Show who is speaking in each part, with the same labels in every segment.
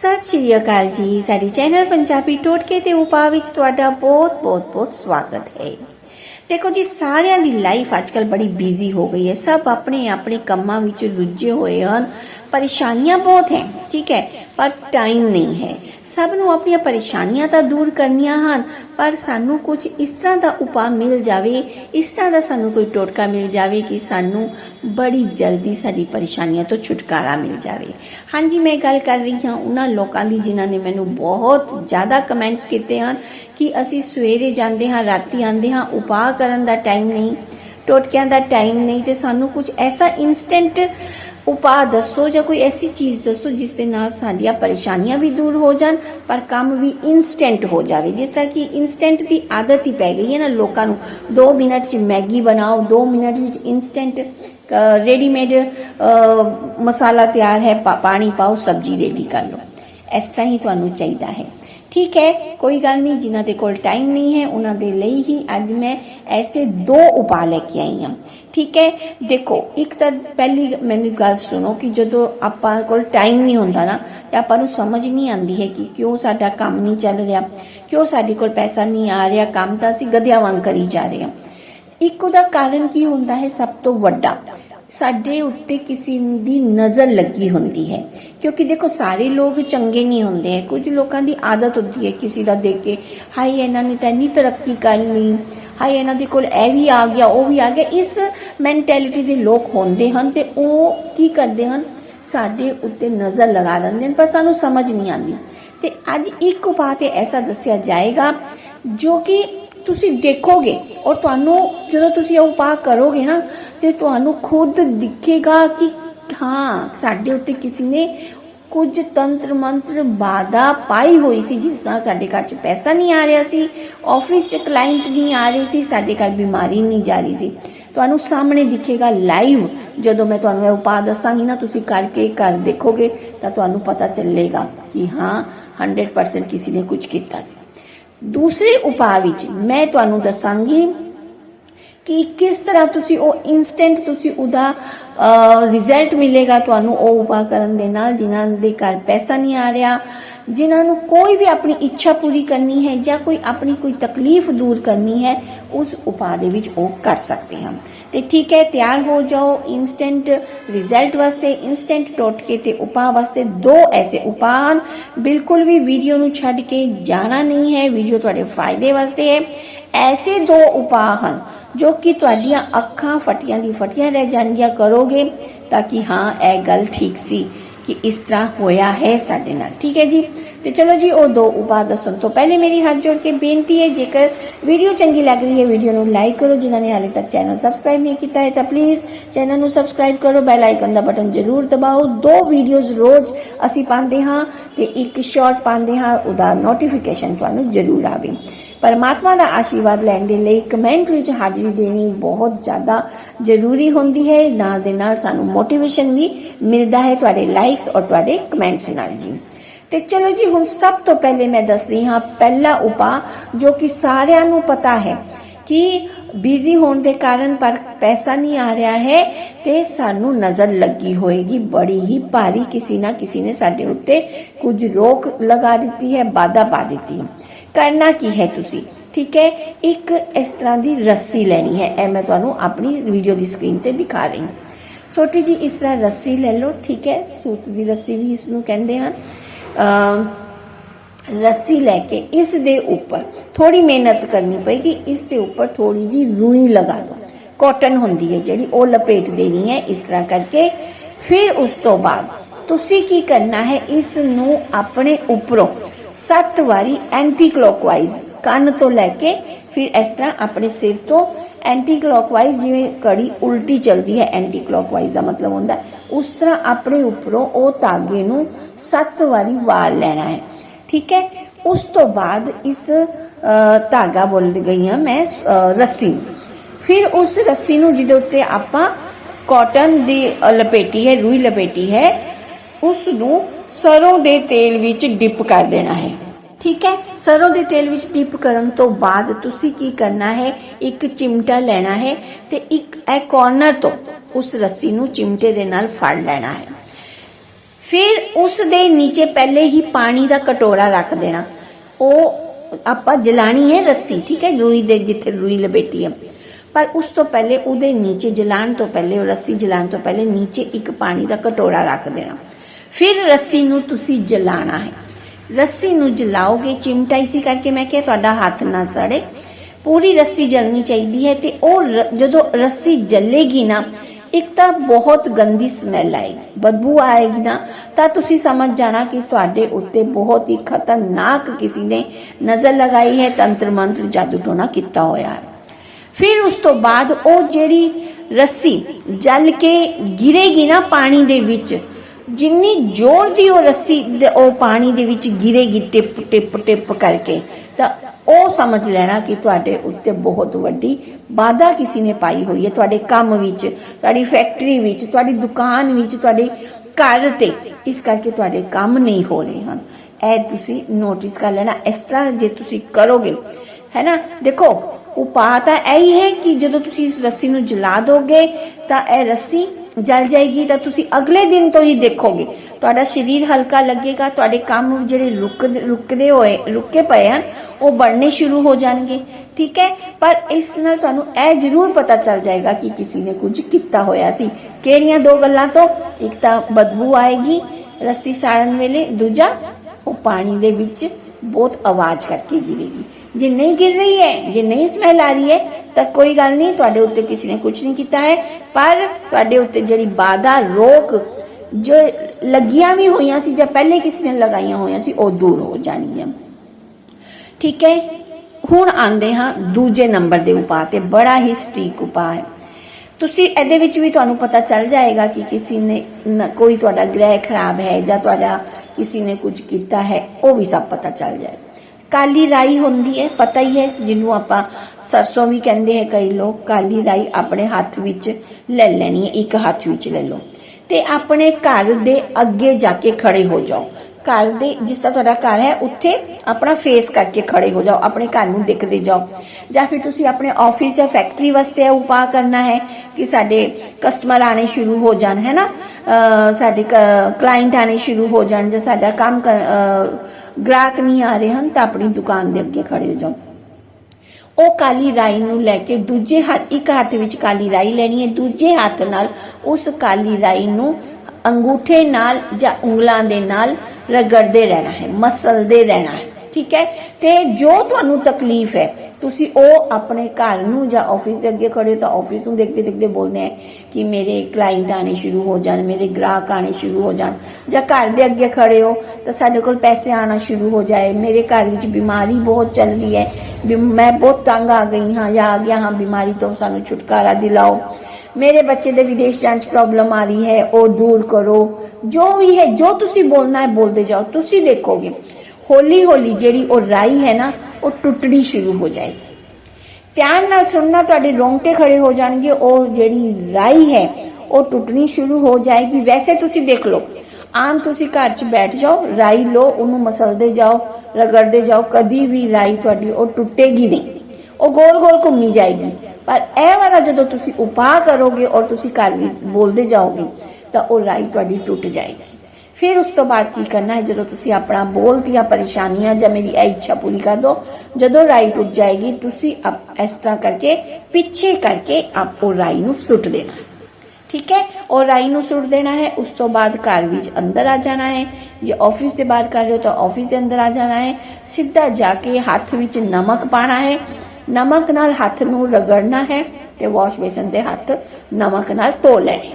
Speaker 1: ਸਤਿ ਸ਼੍ਰੀ ਅਕਾਲ ਜੀ। ਸਾਡੇ ਚੈਨਲ ਪੰਜਾਬੀ ਟੋਟਕੇ ਤੇ ਉਪਾਅ ਵਿੱਚ ਤੁਹਾਡਾ ਬਹੁਤ ਬਹੁਤ ਬਹੁਤ ਸਵਾਗਤ ਹੈ। ਦੇਖੋ ਜੀ, ਸਾਰਿਆਂ ਦੀ ਲਾਈਫ ਅੱਜਕੱਲ ਬੜੀ ਬਿਜ਼ੀ ਹੋ ਗਈ ਹੈ। ਸਭ ਆਪਣੇ ਆਪਣੇ ਕੰਮਾਂ ਵਿੱਚ ਰੁੱਝੇ ਹੋਏ ਹਨ। ਪਰੇਸ਼ਾਨੀਆਂ ਬਹੁਤ ਹੈ, ਠੀਕ ਹੈ, ਪਰ ਟਾਈਮ ਨਹੀਂ ਹੈ। ਸਭ ਨੂੰ ਆਪਣੀਆਂ ਪਰੇਸ਼ਾਨੀਆਂ ਤਾਂ ਦੂਰ ਕਰਨੀਆਂ ਹਨ, ਪਰ ਸਾਨੂੰ ਕੁਝ ਇਸ ਤਰ੍ਹਾਂ ਦਾ ਉਪਾਅ ਮਿਲ ਜਾਵੇ, ਇਸ ਤਰ੍ਹਾਂ ਦਾ ਸਾਨੂੰ ਕੋਈ ਟੋਟਕਾ ਮਿਲ ਜਾਵੇ ਕਿ ਸਾਨੂੰ ਬੜੀ ਜਲਦੀ ਸਾਡੀ ਪਰੇਸ਼ਾਨੀਆਂ ਤੋਂ ਛੁਟਕਾਰਾ ਮਿਲ ਜਾਵੇ। ਹਾਂਜੀ, ਮੈਂ ਗੱਲ ਕਰ ਰਹੀ ਹਾਂ ਉਹਨਾਂ ਲੋਕਾਂ ਦੀ ਜਿਨ੍ਹਾਂ ਨੇ ਮੈਨੂੰ ਬਹੁਤ ਜ਼ਿਆਦਾ ਕਮੈਂਟਸ ਕੀਤੇ ਹਨ ਕਿ ਅਸੀਂ ਸਵੇਰੇ ਜਾਂਦੇ ਹਾਂ, ਰਾਤੀ ਆਉਂਦੇ ਹਾਂ, ਉਪਾਅ ਕਰਨ ਦਾ ਟਾਈਮ ਨਹੀਂ, ਟੋਟਕਿਆਂ ਦਾ ਟਾਈਮ ਨਹੀਂ ਤੇ ਸਾਨੂੰ ਕੁਝ ਐਸਾ ਇਨਸਟੈਂਟ ਉਪਾਅ ਦੱਸੋ ਜਾਂ ਕੋਈ ਐਸੀ ਚੀਜ਼ ਦੱਸੋ ਜਿਸ ਦੇ ਨਾਲ ਸਾਡੀਆਂ ਪਰੇਸ਼ਾਨੀਆਂ ਵੀ ਦੂਰ ਹੋ ਜਾਣ, ਪਰ ਕੰਮ ਵੀ ਇਨਸਟੈਂਟ ਹੋ ਜਾਵੇ। ਜਿਸ ਤਰ੍ਹਾਂ ਕਿ ਇਨਸਟੈਂਟ ਦੀ ਆਦਤ ਹੀ ਪੈ ਗਈ ਹੈ ਨਾ ਲੋਕਾਂ ਨੂੰ 2 ਮਿੰਟ 'ਚ ਮੈਗੀ ਬਣਾਓ 2 ਮਿੰਟ ਵਿੱਚ ਇਨਸਟੈਂਟ ਰੈਡੀਮੇਡ ਮਸਾਲਾ ਤਿਆਰ ਹੈ, ਪਾ- ਪਾਣੀ ਪਾਓ, ਸਬਜ਼ੀ ਰੈਡੀ ਕਰ ਲਓ। ਇਸ ਤਰ੍ਹਾਂ ਹੀ ਤੁਹਾਨੂੰ ਚਾਹੀਦਾ ਹੈ। ਠੀਕ ਹੈ, ਕੋਈ ਗੱਲ ਨਹੀਂ, ਜਿਨ੍ਹਾਂ ਦੇ ਕੋਲ ਟਾਈਮ ਨਹੀਂ ਹੈ, ਉਹਨਾਂ ਦੇ ਲਈ ਹੀ ਅੱਜ ਮੈਂ ਐਸੇ ਦੋ ਉਪਾਅ ਲੈ ਕੇ ਆਈ ਹਾਂ। ਠੀਕ ਹੈ? ਦੇਖੋ, ਇੱਕ ਤਾਂ ਪਹਿਲੀ ਮੈਨੂੰ ਗੱਲ ਸੁਣੋ ਕਿ ਜਦੋਂ ਆਪਾਂ ਕੋਲ ਟਾਈਮ ਨਹੀਂ ਹੁੰਦਾ ਨਾ, ਤੇ ਆਪਾਂ ਨੂੰ ਸਮਝ ਨਹੀਂ ਆਉਂਦੀ ਹੈ ਕਿ ਕਿਉਂ ਸਾਡਾ ਕੰਮ ਨਹੀਂ ਚੱਲ ਰਿਹਾ, ਕਿਉਂ ਸਾਡੇ ਕੋਲ ਪੈਸਾ ਨਹੀਂ ਆ ਰਿਹਾ, ਕੰਮ ਤਾਂ ਅਸੀਂ ਗਧਿਆਂ ਵਾਂਗ ਕਰੀ ਜਾ ਰਹੇ ਹਾਂ। ਇੱਕ ਉਹਦਾ ਕਾਰਨ ਕੀ ਹੁੰਦਾ ਹੈ? ਸਭ ਤੋਂ ਵੱਡਾ, ਸਾਡੇ ਉੱਤੇ ਕਿਸੇ ਦੀ ਨਜ਼ਰ ਲੱਗੀ ਹੁੰਦੀ ਹੈ। ਕਿਉਂਕਿ ਦੇਖੋ, ਸਾਰੇ ਲੋਕ ਚੰਗੇ ਨਹੀਂ ਹੁੰਦੇ ਹੈ। ਕੁਝ ਲੋਕਾਂ ਦੀ ਆਦਤ ਹੁੰਦੀ ਹੈ ਕਿਸੇ ਦਾ ਦੇਖ ਕੇ ਹਾਈ ਇਹਨਾਂ ਨੇ ਤਾਂ ਇੰਨੀ ਤਰੱਕੀ ਕਰ ਲਈ ਹਾਈ ਇਹਨਾਂ ਦੇ ਕੋਲ ਇਹ ਵੀ ਆ ਗਿਆ, ਉਹ ਵੀ ਆ ਗਿਆ। ਇਸ ਮੈਂਟੈਲਿਟੀ ਦੇ ਲੋਕ ਹੁੰਦੇ ਹਨ ਤੇ ਉਹ ਕੀ ਕਰਦੇ ਹਨ? ਸਾਡੇ ਉੱਤੇ ਨਜ਼ਰ ਲਗਾ ਲੈਂਦੇ ਹਨ, ਪਰ ਸਾਨੂੰ ਸਮਝ ਨਹੀਂ ਆਉਂਦੀ। ਤੇ ਅੱਜ ਇੱਕ ਉਪਾਅ ਤੇ ਐਸਾ ਦੱਸਿਆ ਜਾਏਗਾ, ਜੋ ਕਿ ਤੁਸੀਂ ਦੇਖੋਗੇ ਔਰ ਤੁਹਾਨੂੰ ਜਦੋਂ ਤੁਸੀਂ ਇਹ ਉਪਾਅ ਕਰੋਗੇ ਨਾ, ਤੇ ਤੁਹਾਨੂੰ ਖੁਦ ਦਿਖੇਗਾ ਕਿ ਹਾਂ, ਸਾਡੇ ਉੱਤੇ ਕਿਸੇ ਨੇ ਕੁਝ ਤੰਤਰ ਮੰਤਰ ਬਾਦਾ ਪਾਈ ਹੋਈ ਸੀ, ਜਿਸ ਨਾਲ ਸਾਡੇ ਘਰ 'ਚ ਪੈਸਾ ਨਹੀਂ ਆ ਰਿਹਾ ਸੀ ਆਫਿਸ 'ਚ ਕਲਾਇੰਟ ਨਹੀਂ ਆ ਰਹੇ ਸੀ, ਸਾਡੇ ਘਰ ਬਿਮਾਰੀ ਨਹੀਂ ਜਾ ਰਹੀ ਸੀ। ਤੁਹਾਨੂੰ ਸਾਹਮਣੇ ਦਿਖੇਗਾ ਲਾਈਵ ਜਦੋਂ ਮੈਂ ਤੁਹਾਨੂੰ ਇਹ ਉਪਾਅ ਦੱਸਾਂਗੀ ਨਾ, ਤੁਸੀਂ ਕਰਕੇ ਘਰ ਦੇਖੋਗੇ, ਤਾਂ ਤੁਹਾਨੂੰ ਪਤਾ ਚੱਲੇਗਾ ਕਿ ਹਾਂ 100% ਕਿਸੇ ਨੇ ਕੁਝ ਕੀਤਾ ਸੀ। ਦੂਸਰੇ ਉਪਾਅ ਵਿੱਚ ਮੈਂ ਤੁਹਾਨੂੰ ਦੱਸਾਂਗੀ ਕਿ ਕਿਸ ਤਰ੍ਹਾਂ ਤੁਸੀਂ ਉਹ ਇਨਸਟੈਂਟ ਤੁਸੀਂ ਉਹਦਾ ਰਿਜ਼ਲਟ ਮਿਲੇਗਾ ਤੁਹਾਨੂੰ ਉਹ ਉਪਾਅ ਕਰਨ ਦੇ ਨਾਲ, ਜਿਨ੍ਹਾਂ ਦੇ ਘਰ ਪੈਸਾ ਨਹੀਂ ਆ ਰਿਹਾ, ਜਿਨ੍ਹਾਂ ਨੂੰ ਕੋਈ ਵੀ ਆਪਣੀ ਇੱਛਾ ਪੂਰੀ ਕਰਨੀ ਹੈ ਜਾਂ ਕੋਈ ਆਪਣੀ ਕੋਈ ਤਕਲੀਫ ਦੂਰ ਕਰਨੀ ਹੈ, ਉਸ ਉਪਾਅ ਦੇ ਵਿੱਚ ਉਹ ਕਰ ਸਕਦੇ ਹਨ। ਤੇ ਠੀਕ ਹੈ, ਤਿਆਰ ਹੋ ਜਾਓ ਇਨਸਟੈਂਟ ਰਿਜ਼ਲਟ ਵਾਸਤੇ ਇਨਸਟੈਂਟ ਟੋਟਕੇ ਤੇ ਉਪਾਅ ਵਾਸਤੇ ਦੋ ਐਸੇ ਉਪਾਅ ਹਨ। ਬਿਲਕੁਲ ਵੀ ਵੀਡੀਓ ਨੂੰ ਛੱਡ ਕੇ ਜਾਣਾ ਨਹੀਂ ਹੈ, ਵੀਡੀਓ ਤੁਹਾਡੇ ਫਾਇਦੇ ਵਾਸਤੇ ਹੈ। ਐਸੇ ਦੋ ਉਪਾਅ ਹਨ। ਜੋ ਕਿ ਤੁਹਾਡੀਆਂ ਅੱਖਾਂ ਫਟੀਆਂ ਦੀ ਫਟੀਆਂ ਰਹਿ ਜਾਣਗੀਆਂ ਕਰੋਗੇ ਤਾਂ ਕਿ ਹਾਂ, ਇਹ ਗੱਲ ਠੀਕ ਸੀ ਕਿ ਇਸ ਤਰ੍ਹਾਂ ਹੋਇਆ ਹੈ ਸਾਡੇ ਨਾਲ। ਠੀਕ ਹੈ ਜੀ? ਤੇ ਚਲੋ ਜੀ, ਉਹ ਦੋ ਉਪਾਅ ਦੱਸਣ ਤੋਂ ਪਹਿਲੇ ਮੇਰੀ ਹੱਥ ਜੋੜ ਕੇ ਬੇਨਤੀ ਹੈ, ਜੇਕਰ ਵੀਡੀਓ ਚੰਗੀ ਲੱਗ ਰਹੀ ਹੈ, ਵੀਡੀਓ ਨੂੰ ਲਾਈਕ ਕਰੋ, ਜਿਨ੍ਹਾਂ ਨੇ ਹਾਲੇ ਤੱਕ ਚੈਨਲ ਸਬਸਕ੍ਰਾਈਬ ਨਹੀਂ ਕੀਤਾ ਹੈ, ਤਾਂ ਪਲੀਜ਼ ਚੈਨਲ ਨੂੰ ਸਬਸਕ੍ਰਾਈਬ ਕਰੋ ਬੈਲ ਆਈਕਨ ਦਾ ਬਟਨ ਜ਼ਰੂਰ ਦਬਾਓ। ਦੋ ਵੀਡੀਓਜ਼ ਰੋਜ਼ ਅਸੀਂ ਪਾਉਂਦੇ ਹਾਂ ਤੇ ਇੱਕ ਸ਼ਾਰਟ ਪਾਉਂਦੇ ਹਾਂ, ਉਹਦਾ ਨੋਟੀਫਿਕੇਸ਼ਨ ਤੁਹਾਨੂੰ ਜ਼ਰੂਰ ਆਵੇ। ਪਰਮਾਤਮਾ ਦਾ ਆਸ਼ੀਰਵਾਦ ਲੈਣ ਦੇ ਲਈ ਕਮੈਂਟ ਵਿੱਚ ਹਾਜ਼ਰੀ ਦੇਣੀ ਬਹੁਤ ਜ਼ਿਆਦਾ ਜ਼ਰੂਰੀ ਹੁੰਦੀ ਹੈ। ਨਾਲ ਦੇ ਨਾਲ ਸਾਨੂੰ ਮੋਟੀਵੇਸ਼ਨ ਵੀ ਮਿਲਦਾ ਹੈ ਤੁਹਾਡੇ ਲਾਈਕਸ ਔਰ ਤੁਹਾਡੇ ਕਮੈਂਟਸ ਨਾਲ ਜੀ। ਤੇ ਚਲੋ ਜੀ, ਹੁਣ ਸਭ ਤੋਂ ਪਹਿਲੇ ਮੈਂ ਦੱਸ ਰਹੀ ਹਾਂ, ਪਹਿਲਾ ਉਪਾ ਜੋ ਕਿ ਸਾਰਿਆਂ ਨੂੰ ਪਤਾ ਹੈ ਕਿ ਬਿਜ਼ੀ ਹੋਣ ਦੇ ਕਾਰਨ ਪਰ ਪੈਸਾ ਨਹੀਂ ਆ ਰਿਹਾ ਹੈ ਤੇ ਸਾਨੂੰ ਨਜ਼ਰ ਲੱਗੀ ਹੋਏਗੀ। ਬੜੀ ਹੀ ਭਾਰੀ ਕਿਸੇ ਨਾ ਕਿਸੇ ਨੇ ਸਾਡੇ ਉੱਤੇ ਕੁਝ ਰੋਕ ਲਗਾ ਦਿੱਤੀ ਹੈ ਬਾਧਾ ਪਾ ਦਿੱਤੀ ਹੈ। ਕਰਨਾ ਕੀ ਹੈ ਤੁਸੀਂ? ਠੀਕ ਹੈ? ਇੱਕ ਇਸ ਤਰ੍ਹਾਂ ਦੀ ਰੱਸੀ ਲੈਣੀ ਹੈ। ਇਹ ਮੈਂ ਤੁਹਾਨੂੰ ਆਪਣੀ ਵੀਡੀਓ ਦੀ ਸਕਰੀਨ ਤੇ ਦਿਖਾ ਰਹੀ ਹਾਂ। ਛੋਟੀ ਜੀ ਇਸ ਤਰ੍ਹਾਂ ਰੱਸੀ ਲੈ ਲਓ, ਠੀਕ ਹੈ? ਸੂਤ ਦੀ ਰੱਸੀ ਵੀ ਇਸ ਨੂੰ ਕਹਿੰਦੇ ਹਨ। ਰੱਸੀ ਲੈ ਕੇ ਇਸ ਦੇ ਉੱਪਰ ਥੋੜੀ ਮਿਹਨਤ ਕਰਨੀ ਪਏਗੀ। ਇਸ ਦੇ ਉੱਪਰ ਥੋੜੀ ਜੀ ਰੂਈ ਲਗਾ ਦਿਓ। ਕਾਟਨ ਹੁੰਦੀ ਹੈ ਜਿਹੜੀ, ਉਹ ਲਪੇਟ ਦੇਣੀ ਹੈ ਇਸ ਤਰ੍ਹਾਂ ਕਰਕੇ। ਫਿਰ ਉਸ ਤੋਂ ਬਾਅਦ ਤੁਸੀਂ ਕੀ ਕਰਨਾ ਹੈ? ਇਸ ਨੂੰ ਆਪਣੇ ਉੱਪਰੋਂ ਸੱਤ ਵਾਰੀ ਐਂਟੀ ਕਲੋਕਵਾਈਜ਼ ਕੰਨ ਤੋਂ ਲੈ ਕੇ ਫਿਰ ਇਸ ਤਰ੍ਹਾਂ ਆਪਣੇ ਸਿਰ ਤੋਂ ਐਂਟੀ ਕਲੋਕਵਾਈਜ਼ ਜਿਵੇਂ ਕੜੀ ਉਲਟੀ ਚਲਦੀ ਹੈ ਐਂਟੀ ਕਲੋਕਵਾਈਜ਼ ਦਾ ਮਤਲਬ ਹੁੰਦਾ ਉਸ ਤਰ੍ਹਾਂ ਆਪਣੇ ਉੱਪਰੋਂ ਉਹ ਧਾਗੇ ਨੂੰ ਸੱਤ ਵਾਰੀ ਵਾਲ ਲੈਣਾ ਹੈ। ਠੀਕ ਹੈ? ਉਸ ਤੋਂ ਬਾਅਦ ਇਸ ਧਾਗਾ ਬੋਲ ਗਈ ਹਾਂ ਮੈਂ ਅ, ਰੱਸੀ। ਫਿਰ ਉਸ ਰੱਸੀ ਨੂੰ ਜਿਹਦੇ ਉੱਤੇ ਆਪਾਂ ਕਾਟਨ ਦੀ ਲਪੇਟੀ ਹੈ ਰੂਈ ਲਪੇਟੀ ਹੈ ਉਸ ਨੂੰ ਸਰੋਂ ਦੇ ਤੇਲ ਵਿੱਚ ਡਿਪ ਕਰ ਦੇਣਾ ਹੈ। ਠੀਕ ਹੈ? ਸਰੋਂ ਦੇ ਤੇਲ ਵਿੱਚ ਡਿਪ ਕਰਨ ਤੋਂ ਬਾਅਦ ਤੁਸੀਂ ਕੀ ਕਰਨਾ ਹੈ? ਇੱਕ ਚਿਮਟਾ ਲੈਣਾ ਹੈ ਤੇ ਇੱਕ ਇਹ ਕਾਰਨਰ ਤੋਂ ਉਸ ਰੱਸੀ ਨੂੰ ਚਿਮਟੇ ਦੇ ਨਾਲ ਫੜ ਲੈਣਾ ਹੈ। ਫਿਰ ਉਸ ਦੇ ਨੀਚੇ ਪਹਿਲੇ ਹੀ ਪਾਣੀ ਦਾ ਕਟੋਰਾ ਰੱਖ ਦੇਣਾ। ਉਹ ਆਪਾਂ ਜਲਾਣੀ ਹੈ ਰੱਸੀ, ਠੀਕ ਹੈ? ਰੂਈ ਦੇ ਜਿੱਥੇ ਰੂਈ ਲਪੇਟੀ ਹੈ। ਪਰ ਉਸ ਤੋਂ ਪਹਿਲੇ ਉਹਦੇ ਨੀਚੇ ਜਲਾਣ ਤੋਂ ਪਹਿਲੇ, ਉਹ ਰੱਸੀ ਜਲਾਣ ਤੋਂ ਪਹਿਲੇ ਨੀਚੇ ਇੱਕ ਪਾਣੀ ਦਾ ਕਟੋਰਾ ਰੱਖ ਦੇਣਾ। ਫਿਰ ਰੱਸੀ ਨੂੰ ਤੁਸੀਂ ਜਲਾਣਾ ਹੈ। ਰੱਸੀ ਨੂੰ ਜਲਾਓਗੇ, ਚਿਮਟਾ ਇਸੀ ਕਰਕੇ ਮੈਂ ਕਿਹਾ ਤੁਹਾਡਾ ਹੱਥ ਨਾ ਸੜੇ। ਪੂਰੀ ਰੱਸੀ ਜਲਣੀ ਚਾਹੀਦੀ ਹੈ ਤੇ ਉਹ ਜਦੋਂ ਰੱਸੀ ਜਲੇਗੀ ਨਾ, ਇੱਕ ਤਾਂ ਬਹੁਤ ਗੰਦੀ ਸਮੈਲ ਆਏਗੀ, ਬਦਬੂ ਆਏਗੀ ਨਾ, ਤਾਂ ਤੁਸੀਂ ਸਮਝ ਜਾਣਾ ਕਿ ਤੁਹਾਡੇ ਉੱਤੇ ਬਹੁਤ ਹੀ ਖਤਰਨਾਕ ਕਿਸੇ ਨੇ ਨਜ਼ਰ ਲਗਾਈ ਹੈ, ਤੰਤਰ ਮੰਤਰ ਜਾਦੂ ਟੋਣਾ ਕੀਤਾ ਹੋਇਆ ਹੈ। ਫਿਰ ਉਸ ਤੋਂ ਬਾਅਦ ਉਹ ਜਿਹੜੀ ਰੱਸੀ ਜਲ ਕੇ ਗਿਰੇਗੀ ਨਾ ਪਾਣੀ ਦੇ ਵਿੱਚ ਜਿੰਨੀ ਜ਼ੋਰ ਦੀ ਉਹ ਰੱਸੀ ਉਹ ਪਾਣੀ ਦੇ ਵਿੱਚ ਗਿਰੇਗੀ ਟਿਪ ਟਿਪ ਟਿਪ ਕਰਕੇ, ਤਾਂ ਉਹ ਸਮਝ ਲੈਣਾ ਕਿ ਤੁਹਾਡੇ ਉੱਤੇ ਬਹੁਤ ਵੱਡੀ ਬਾਧਾ ਕਿਸੇ ਨੇ ਪਾਈ ਹੋਈ ਹੈ। ਤੁਹਾਡੇ ਕੰਮ ਵਿੱਚ, ਤੁਹਾਡੀ ਫੈਕਟਰੀ ਵਿੱਚ, ਤੁਹਾਡੀ ਦੁਕਾਨ ਵਿੱਚ, ਤੁਹਾਡੇ ਘਰ ਤੇ ਇਸ ਕਰਕੇ ਤੁਹਾਡੇ ਕੰਮ ਨਹੀਂ ਹੋ ਰਹੇ ਹਨ। ਇਹ ਤੁਸੀਂ ਨੋਟਿਸ ਕਰ ਲੈਣਾ। ਇਸ ਤਰ੍ਹਾਂ ਜੇ ਤੁਸੀਂ ਕਰੋਗੇ, ਹੈ ਨਾ? ਦੇਖੋ, ਉਪਾਅ ਤਾਂ ਇਹੀ ਹੈ ਕਿ ਜਦੋਂ ਤੁਸੀਂ ਇਸ ਰੱਸੀ ਨੂੰ ਜਲਾ ਦੋਗੇ, ਤਾਂ ਇਹ ਰੱਸੀ ਜਲ ਜਾਏਗੀ ਤਾਂ ਤੁਸੀਂ ਅਗਲੇ ਦਿਨ ਤੋਂ ਹੀ ਦੇਖੋਗੇ। ਤੁਹਾਡਾ ਸਰੀਰ ਹਲਕਾ ਲੱਗੇਗਾ, ਤੁਹਾਡੇ ਕੰਮ ਜਿਹੜੇ ਰੁਕ ਰੁਕਦੇ ਹੋਏ, ਰੁਕੇ ਪਏ ਹਨ, ਉਹ ਬਣਨੇ ਸ਼ੁਰੂ ਹੋ ਜਾਣਗੇ। ਠੀਕ ਹੈ? ਪਰ ਇਸ ਨਾਲ ਤੁਹਾਨੂੰ ਇਹ ਜ਼ਰੂਰ ਪਤਾ ਚੱਲ ਜਾਏਗਾ ਕਿ ਕਿਸੇ ਨੇ ਕੁਝ ਕੀਤਾ ਹੋਇਆ ਸੀ। ਕਿਹੜੀਆਂ ਦੋ ਗੱਲਾਂ ਤੋਂ? ਇੱਕ ਤਾਂ ਬਦਬੂ ਆਏਗੀ, ਰੱਸੀ ਸਾੜਨ ਵੇਲੇ, ਦੂਜਾ ਉਹ ਪਾਣੀ ਦੇ ਵਿੱਚ ਬਹੁਤ ਆਵਾਜ਼ ਕਰਕੇ ਗਿਰੇਗੀ। ਜੇ ਨਹੀਂ ਗਿਰ ਰਹੀ ਹੈ, ਜੇ ਨਹੀਂ ਸਮੈਲ ਆ ਰਹੀ ਹੈ, ਤਾਂ ਕੋਈ ਗੱਲ ਨਹੀਂ, ਤੁਹਾਡੇ ਉੱਤੇ ਕਿਸੇ ਨੇ ਕੁਝ ਨਹੀਂ ਕੀਤਾ ਹੈ। ਪਰ ਤੁਹਾਡੇ ਉੱਤੇ ਜਿਹੜੀ ਬਾਧਾ, ਰੋਕ ਜੋ ਲੱਗੀਆਂ ਵੀ ਹੋਈਆਂ ਸੀ ਜਾਂ ਪਹਿਲੇ ਕਿਸੇ ਨੇ ਲਗਾਈਆਂ ਹੋਈਆਂ ਸੀ, ਉਹ ਦੂਰ ਹੋ ਜਾਣਗੀਆਂ। ਠੀਕ ਹੈ? ਹੁਣ ਆਂਦੇ ਹਾਂ ਦੂਜੇ ਨੰਬਰ ਦੇ ਉਪਾਅ ਤੇ। ਬੜਾ ਹੀ ਸਟੀਕ ਉਪਾਅ ਹੈ। ਤੁਸੀਂ ਇਹਦੇ ਵਿੱਚ ਵੀ ਤੁਹਾਨੂੰ ਪਤਾ ਚੱਲ ਜਾਏਗਾ ਕਿ ਕਿਸੇ ਨੇ ਕੋਈ ਤੁਹਾਡਾ ਗ੍ਰਹਿ ਖਰਾਬ ਹੈ ਜਾਂ ਤੁਹਾਡਾ ਕਿਸੇ ਨੇ ਕੁਝ ਕੀਤਾ ਹੈ, ਉਹ ਵੀ ਸਭ ਪਤਾ ਚੱਲ ਜਾਏਗਾ ਕਾਲੀ ਰਾਈ ਹੁੰਦੀ ਹੈ, ਪਤਾ ਹੀ ਹੈ, ਜਿਹਨੂੰ ਆਪਾਂ ਸਰਸੋਂ ਵੀ ਕਹਿੰਦੇ ਹੈ ਕਈ ਲੋਕ, ਕਾਲੀ ਰਾਈ ਆਪਣੇ ਹੱਥ ਵਿੱਚ ਲੈ ਲੈਣੀ ਹੈ, ਇੱਕ ਹੱਥ ਵਿੱਚ ਲੈ ਲਓ। ਤੇ ਆਪਣੇ ਘਰ ਦੇ ਅੱਗੇ ਜਾ ਕੇ ਖੜੇ ਹੋ ਜਾਓ। ਘਰ ਦੇ, ਜਿਸ ਤਰ੍ਹਾਂ ਤੁਹਾਡਾ ਘਰ ਹੈ, ਉੱਥੇ ਆਪਣਾ ਫੇਸ ਕਰਕੇ ਖੜੇ ਹੋ ਜਾਓ, ਆਪਣੇ ਘਰ ਨੂੰ ਦੇਖਦੇ ਜਾਓ। ਜਾਂ ਫਿਰ ਤੁਸੀਂ ਆਪਣੇ ਆਫਿਸ ਜਾਂ ਫੈਕਟਰੀ ਵਾਸਤੇ ਇਹ ਉਪਾਅ ਕਰਨਾ ਹੈ ਕਿ ਸਾਡੇ ਕਸਟਮਰ ਆਣੇ ਸ਼ੁਰੂ ਹੋ ਜਾਣ, ਹੈ ਨਾ? ਸਾਡੇ ਕਲਾਇੰਟ ਆਣੇ ਸ਼ੁਰੂ ਹੋ ਜਾਣ ਜਾਂ ਸਾਡਾ ਕੰਮ ਗ੍ਰਾਹਕ ਨਹੀਂ ਆ ਰਹੇ ਹਨ ਤਾਂ ਆਪਣੀ ਦੁਕਾਨ ਦੇ ਅੱਗੇ ਖੜੇ ਹੋ ਜਾਓ। ਉਹ ਕਾਲੀ ਰਾਈ ਨੂੰ ਲੈ ਕੇ ਦੂਜੇ ਹੱਥ ਇੱਕ ਹੱਥ ਵਿੱਚ ਕਾਲੀ ਰਾਈ ਲੈਣੀ ਹੈ, ਦੂਜੇ ਹੱਥ ਨਾਲ ਉਸ ਕਾਲੀ ਰਾਈ ਨੂੰ ਅੰਗੂਠੇ ਨਾਲ ਜਾਂ ਉਂਗਲਾਂ ਦੇ ਨਾਲ ਰਗੜਦੇ ਰਹਿਣਾ ਹੈ, ਮਸਲਦੇ ਰਹਿਣਾ ਹੈ। ਠੀਕ ਹੈ? ਤੇ ਜੋ ਤੁਹਾਨੂੰ ਤਕਲੀਫ ਹੈ, ਤੁਸੀਂ ਉਹ ਆਪਣੇ ਘਰ ਨੂੰ ਜਾਂ ਆਫਿਸ ਦੇ ਅੱਗੇ ਖੜੇ ਹੋ ਤਾਂ ਆਫਿਸ ਨੂੰ ਦੇਖਦੇ ਦੇਖਦੇ ਬੋਲਦੇ ਆ ਕਿ ਮੇਰੇ ਕਲਾਇੰਟ ਆਣੇ ਸ਼ੁਰੂ ਹੋ ਜਾਣ, ਮੇਰੇ ਗ੍ਰਾਹਕ ਆਣੇ ਸ਼ੁਰੂ ਹੋ ਜਾਣ। ਜਾਂ ਘਰ ਦੇ ਅੱਗੇ ਖੜੇ ਹੋ ਤਾਂ ਸਾਡੇ ਕੋਲ ਪੈਸੇ ਆਣਾ ਸ਼ੁਰੂ ਹੋ ਜਾਏ। ਮੇਰੇ ਘਰ ਵਿੱਚ ਬਿਮਾਰੀ ਬਹੁਤ ਚੱਲ ਰਹੀ ਹੈ। ਵੀ ਮੈਂ ਬਹੁਤ ਤੰਗ ਆ ਗਈ ਹਾਂ ਜਾਂ ਆ ਗਿਆ ਹਾਂ, ਬਿਮਾਰੀ ਤੋਂ ਸਾਨੂੰ ਛੁਟਕਾਰਾ ਦਿਲਾਓ। ਮੇਰੇ ਬੱਚੇ ਦੇ ਵਿਦੇਸ਼ ਜਾਣ ਚ ਪ੍ਰੋਬਲਮ ਆ ਰਹੀ ਹੈ, ਉਹ ਦੂਰ ਕਰੋ। ਜੋ ਵੀ ਹੈ, ਜੋ ਤੁਸੀਂ ਬੋਲਣਾ ਹੈ, ਬੋਲਦੇ ਜਾਓ। ਤੁਸੀਂ ਦੇਖੋਗੇ। ਹੌਲੀ ਹੌਲੀ ਜਿਹੜੀ ਉਹ ਰਾਈ ਹੈ ਨਾ, ਉਹ ਟੁੱਟਣੀ ਸ਼ੁਰੂ ਹੋ ਜਾਏਗੀ। ਧਿਆਨ ਨਾਲ ਸੁਣਨਾ ਤੁਹਾਡੇ ਰੋਂਗਟੇ ਖੜੇ ਹੋ ਜਾਣਗੇ, ਉਹ ਜਿਹੜੀ ਰਾਈ ਹੈ, ਉਹ ਟੁੱਟਣੀ ਸ਼ੁਰੂ ਹੋ ਜਾਏਗੀ। ਵੈਸੇ ਤੁਸੀਂ ਦੇਖ ਲਓ, ਆਮ ਤੁਸੀਂ ਘਰ 'ਚ ਬੈਠ ਜਾਓ, ਰਾਈ ਲਓ, ਉਹਨੂੰ ਮਸਲਦੇ ਜਾਓ, ਰਗੜਦੇ ਜਾਓ, ਕਦੀ ਵੀ ਰਾਈ ਤੁਹਾਡੀ ਉਹ ਟੁੱਟੇਗੀ ਨਹੀਂ। ਉਹ ਗੋਲ ਗੋਲ ਘੁੰਮੀ ਜਾਏਗੀ। ਪਰ ਇਹ ਵਾਲਾ ਜਦੋਂ ਤੁਸੀਂ ਉਪਾਅ ਕਰੋਗੇ ਔਰ ਤੁਸੀਂ ਘਰ ਵਿੱਚ ਬੋਲਦੇ ਜਾਓਗੇ, ਤਾਂ ਉਹ ਰਾਈ ਤੁਹਾਡੀ ਟੁੱਟ ਜਾਏਗੀ। ਫਿਰ ਉਸ ਤੋਂ ਬਾਅਦ ਕੀ ਕਰਨਾ ਹੈ? ਜਦੋਂ ਤੁਸੀਂ ਆਪਣਾ ਬੋਲ ਦੀਆਂ ਪਰੇਸ਼ਾਨੀਆਂ ਜਾਂ ਮੇਰੀ ਇਹ ਇੱਛਾ ਪੂਰੀ ਕਰ ਦੋ ਜਦੋਂ ਰਾਈ ਟੁੱਟ ਜਾਏਗੀ, ਤੁਸੀਂ ਅਪ- ਇਸ ਤਰ੍ਹਾਂ ਕਰਕੇ ਪਿੱਛੇ ਕਰਕੇ ਆਪ ਉਹ ਰਾਈ ਨੂੰ ਸੁੱਟ ਦੇਣਾ। ਠੀਕ ਹੈ? ਔਰ ਰਾਈ ਨੂੰ ਸੁੱਟ ਦੇਣਾ ਹੈ, ਉਸ ਤੋਂ ਬਾਅਦ ਘਰ ਵਿੱਚ ਅੰਦਰ ਆ ਜਾਣਾ ਹੈ। ਜੇ ਆਫਿਸ ਦੇ ਬਾਹਰ ਕਰ ਰਹੇ ਹੋ ਤਾਂ ਆਫਿਸ ਦੇ ਅੰਦਰ ਆ ਜਾਣਾ ਹੈ। ਸਿੱਧਾ ਜਾ ਕੇ ਹੱਥ ਵਿੱਚ ਨਮਕ ਪਾਣਾ ਹੈ। ਨਮਕ ਨਾਲ ਹੱਥ ਨੂੰ ਰਗੜਨਾ ਹੈ ਤੇ ਵਾਸ਼ ਬੇਸਨ ਦੇ ਹੱਥ ਨਮਕ ਨਾਲ ਧੋ ਲੈਣੇ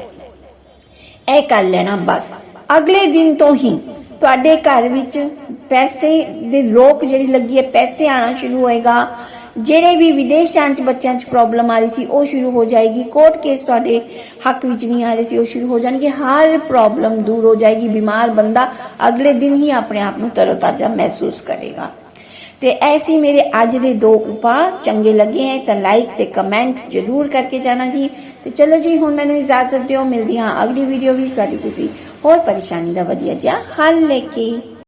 Speaker 1: ਇਹ ਕਰ ਲੈਣਾ ਬਸ। ਅਗਲੇ ਦਿਨ ਤੋਂ ਹੀ ਤੁਹਾਡੇ ਘਰ ਵਿੱਚ ਪੈਸੇ ਦੇ ਰੋਕ ਜਿਹੜੀ ਲੱਗੀ ਹੈ, ਪੈਸੇ ਆਣਾ ਸ਼ੁਰੂ ਹੋਏਗਾ। ਜਿਹੜੇ ਵੀ ਵਿਦੇਸ਼ ਜਾਣ ਚ ਬੱਚਿਆਂ ਚ ਪ੍ਰੋਬਲਮ ਆ ਰਹੀ ਸੀ, ਉਹ ਸ਼ੁਰੂ ਹੋ ਜਾਏਗੀ। ਕੋਰਟ ਕੇਸ ਤੁਹਾਡੇ ਹੱਕ ਵਿੱਚ ਨਹੀਂ ਆ ਰਹੇ ਸੀ, ਉਹ ਸ਼ੁਰੂ ਹੋ ਜਾਣਗੇ। ਹਰ ਪ੍ਰੋਬਲਮ ਦੂਰ ਹੋ ਜਾਏਗੀ। ਬਿਮਾਰ ਬੰਦਾ ਅਗਲੇ ਦਿਨ ਹੀ ਆਪਣੇ ਆਪ ਨੂੰ ਤਰੋਤਾਜ਼ਾ ਮਹਿਸੂਸ ਕਰੇਗਾ। ਤੇ ਐਸੀ ਮੇਰੇ ਅੱਜ ਦੇ ਦੋ ਉਪਾਅ ਚੰਗੇ ਲੱਗੇ ਹੈ, ਤਾਂ ਲਾਈਕ ਤੇ ਕਮੈਂਟ ਜਰੂਰ ਕਰਕੇ ਜਾਣਾ ਜੀ। ਤੇ ਚਲੋ ਜੀ, ਹੁਣ ਮੈਨੂੰ ਇਜਾਜ਼ਤ ਦਿਓ। ਮਿਲਦੀ ਹਾਂ ਅਗਲੀ ਵੀਡੀਓ ਵਿੱਚ। ਤੁਹਾਡੀ ਕਿਸੇ ਹੋਰ ਪਰੇਸ਼ਾਨੀ ਦਾ ਵਧੀਆ ਜਿਹਾ ਹੱਲ ਲੈ ਕੇ